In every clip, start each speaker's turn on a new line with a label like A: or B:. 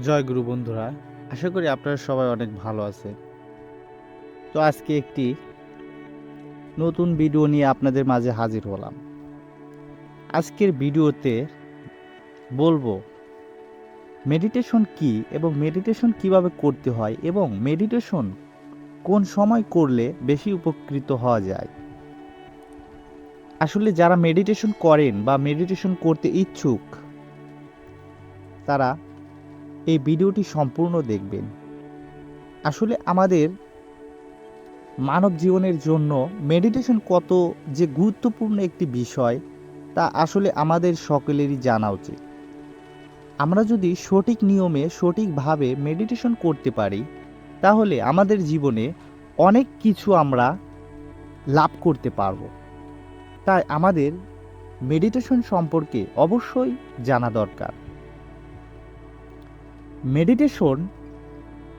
A: জয় গুরু বন্ধুরা, আশা করি আপনারা সবাই অনেক ভালো আছে তো আজকে একটি নতুন ভিডিও নিয়ে আপনাদের মাঝে হাজির হলাম। আজকের ভিডিওতে বলব মেডিটেশন কি এবং মেডিটেশন কীভাবে করতে হয় এবং মেডিটেশন কোন সময় করলে বেশি উপকৃত হওয়া যায়? আসলে যারা মেডিটেশন করেন বা মেডিটেশন করতে ইচ্ছুক, তারা এই ভিডিওটি সম্পূর্ণ দেখবেন। আসলে আমাদের মানব জীবনের জন্য মেডিটেশন কত যে গুরুত্বপূর্ণ একটি বিষয়, তা আসলে আমাদের সকলেরই জানা উচিত। আমরা যদি সঠিক নিয়মে, সঠিকভাবে মেডিটেশন করতে পারি, তাহলে আমাদের জীবনে অনেক কিছু আমরা লাভ করতে পারব। তাই আমাদের মেডিটেশন সম্পর্কে অবশ্যই জানা দরকার। মেডিটেশন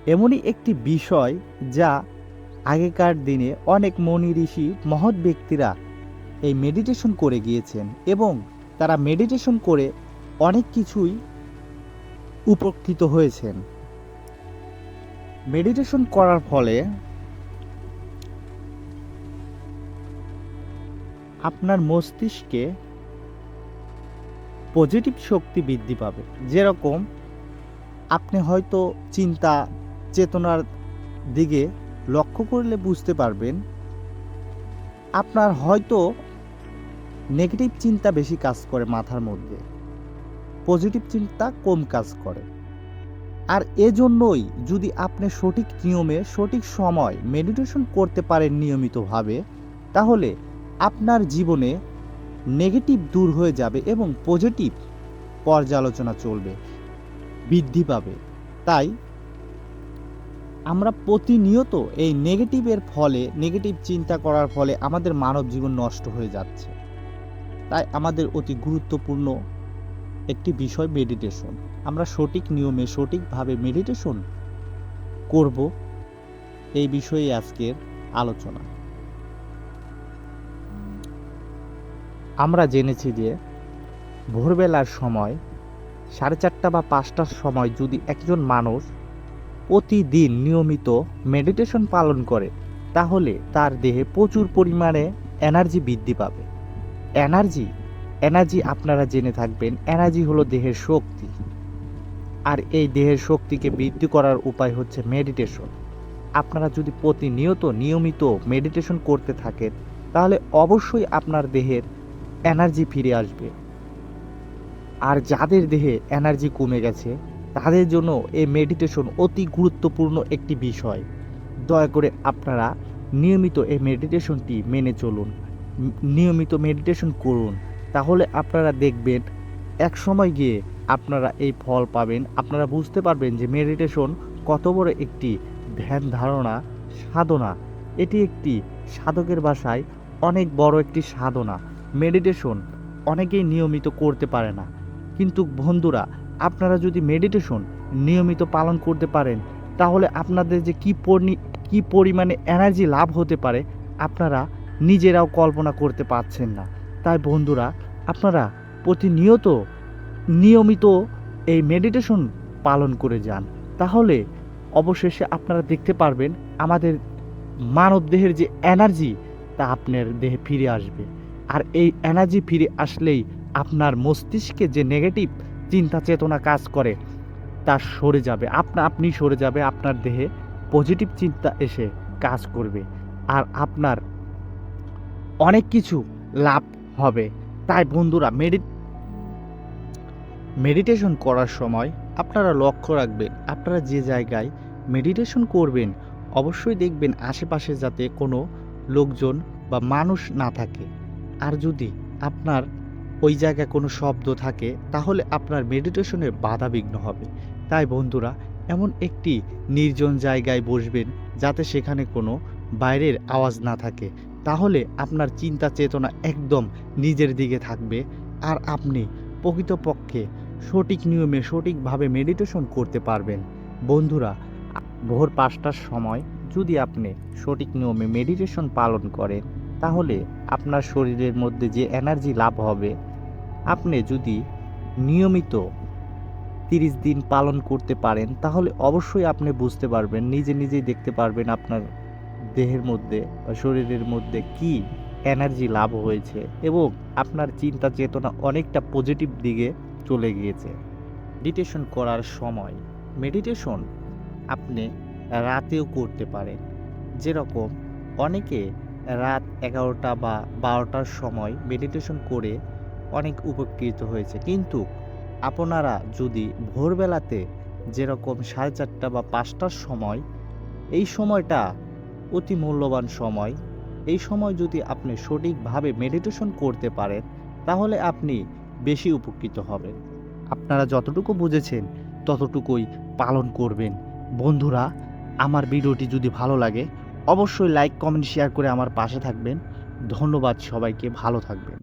A: এমনই একটি বিষয় যা আগেকার দিনে অনেক মনি ঋষি মহৎ ব্যক্তিরা এই মেডিটেশন করে গিয়েছেন এবং তারা মেডিটেশন করে অনেক কিছুই উপকৃত হয়েছেন। মেডিটেশন করার ফলে আপনার মস্তিষ্কে পজিটিভ শক্তি বৃদ্ধি পাবে। যেরকম আপনি হয়তো চিন্তা চেতনার দিকে লক্ষ্য করলে বুঝতে পারবেন, আপনার হয়তো নেগেটিভ চিন্তা বেশি কাজ করে মাথার মধ্যে পজিটিভ চিন্তা কম কাজ করে। আর এজন্যই যদি আপনি সঠিক নিয়মে, সঠিক সময় মেডিটেশন করতে পারেন নিয়মিতভাবে, তাহলে আপনার জীবনে নেগেটিভ দূর হয়ে যাবে এবং পজিটিভ পর্যালোচনা চলবে। বৃদ্ধি পাবে। তাই আমরা প্রতিনিয়ত এই নেগেটিভের ফলে নেগেটিভ চিন্তা করার ফলে আমাদের মানব জীবন নষ্ট হয়ে যাচ্ছে। তাই আমাদের অতি গুরুত্বপূর্ণ একটি বিষয় মেডিটেশন আমরা সঠিক নিয়মে সঠিকভাবে মেডিটেশন করব এই বিষয়ে আজকের আলোচনা। আমরা জেনেছি যে ভোরবেলার সময় সাড়ে চারটা বা পাঁচটার সময় যদি একজন মানুষ প্রতিদিন নিয়মিত মেডিটেশন পালন করে, তাহলে তার দেহে প্রচুর পরিমাণে এনার্জি বৃদ্ধি পাবে। এনার্জি এনার্জি আপনারা জেনে থাকবেন এনার্জি হলো দেহের শক্তি। আর এই দেহের শক্তিকে বৃদ্ধি করার উপায় হচ্ছে মেডিটেশন আপনারা যদি প্রতিনিয়ত নিয়মিত মেডিটেশন করতে থাকেন, তাহলে অবশ্যই আপনার দেহের এনার্জি ফিরে আসবে। আর যাদের দেহে এনার্জি কমে গেছে, তাদের জন্য এই মেডিটেশন অতি গুরুত্বপূর্ণ একটি বিষয়। দয়া করে আপনারা নিয়মিত এই মেডিটেশনটি মেনে চলুন। নিয়মিত মেডিটেশন করুন। তাহলে আপনারা দেখবেন, এক সময় গিয়ে আপনারা এই ফল পাবেন। আপনারা বুঝতে পারবেন যে মেডিটেশন কত বড় একটি ধ্যান ধারণা, সাধনা। এটি একটি সাধকের বাসায় অনেক বড় একটি সাধনা। মেডিটেশন অনেকেই নিয়মিত করতে পারে না। কিন্তু বন্ধুরা, আপনারা যদি মেডিটেশন নিয়মিত পালন করতে পারেন, তাহলে আপনাদের যে কী পরি, কী পরিমাণে এনার্জি লাভ হতে পারে, আপনারা নিজেরাও কল্পনা করতে পারছেন না। তাই বন্ধুরা, আপনারা প্রতিনিয়ত নিয়মিত এই মেডিটেশন পালন করে যান। তাহলে অবশেষে আপনারা দেখতে পারবেন, আমাদের মানব দেহের যে এনার্জি তা আপনার দেহে ফিরে আসবে। আর এই এনার্জি ফিরে আসলেই আপনার মস্তিষ্কে যে নেগেটিভ চিন্তা চেতনা কাজ করে, তা সরে যাবে। আপনা, আপনি সরে যাবে, আপনার দেহে পজিটিভ চিন্তা এসে কাজ করবে। আর আপনার অনেক কিছু লাভ হবে। তাই বন্ধুরা, মেডি মেডিটেশন করার সময় আপনারা লক্ষ্য রাখবেন, আপনারা যে জায়গায় মেডিটেশন করবেন, অবশ্যই দেখবেন আশেপাশে যাতে কোনো লোকজন বা মানুষ না থাকে। আর যদি আপনার ওই জায়গায় কোনো শব্দ থাকে, তাহলে আপনার মেডিটেশনে বাধা বিঘ্ন হবে। তাই বন্ধুরা, এমন একটি নির্জন জায়গায় বসবেন যাতে সেখানে কোনো বাইরের আওয়াজ না থাকে। তাহলে আপনার চিন্তা চেতনা একদম নিজের দিকে থাকবে আর আপনি প্রকৃতপক্ষে সঠিক নিয়মে সঠিকভাবে মেডিটেশন করতে পারবেন। বন্ধুরা, ভোর পাঁচটার সময় যদি আপনি সঠিক নিয়মে মেডিটেশন পালন করেন, তাহলে আপনার শরীরের মধ্যে যে এনার্জি লাভ হবে আপনি যদি নিয়মিত তিরিশ দিন পালন করতে পারেন, তাহলে অবশ্যই আপনি বুঝতে পারবেন, নিজে নিজেই দেখতে পারবেন আপনার দেহের মধ্যে বা শরীরের মধ্যে কি এনার্জি লাভ হয়েছে এবং আপনার চিন্তা চেতনা অনেকটা পজিটিভ দিকে চলে গিয়েছে। মেডিটেশন করার সময় মেডিটেশন আপনি রাতেও করতে পারেন। যেরকম অনেকে রাত এগারোটা বা বারোটার সময় মেডিটেশন করে অনেক উপকৃত হয়েছে। কিন্তু আপনারা যদি ভোরবেলাতে যেরকম সাড়ে চারটা বা পাঁচটার সময়, এই সময়টা অতি মূল্যবান সময়, এই সময় যদি আপনি সঠিকভাবে মেডিটেশন করতে পারেন, তাহলে আপনি বেশি উপকৃত হবেন। আপনারা যতটুকু বুঝেছেন, ততটুকুই পালন করবেন। বন্ধুরা, আমার ভিডিওটি যদি ভালো লাগে, অবশ্যই লাইক কমেন্ট শেয়ার করে আমার পাশে থাকবেন। ধন্যবাদ সবাইকে, ভালো থাকবেন।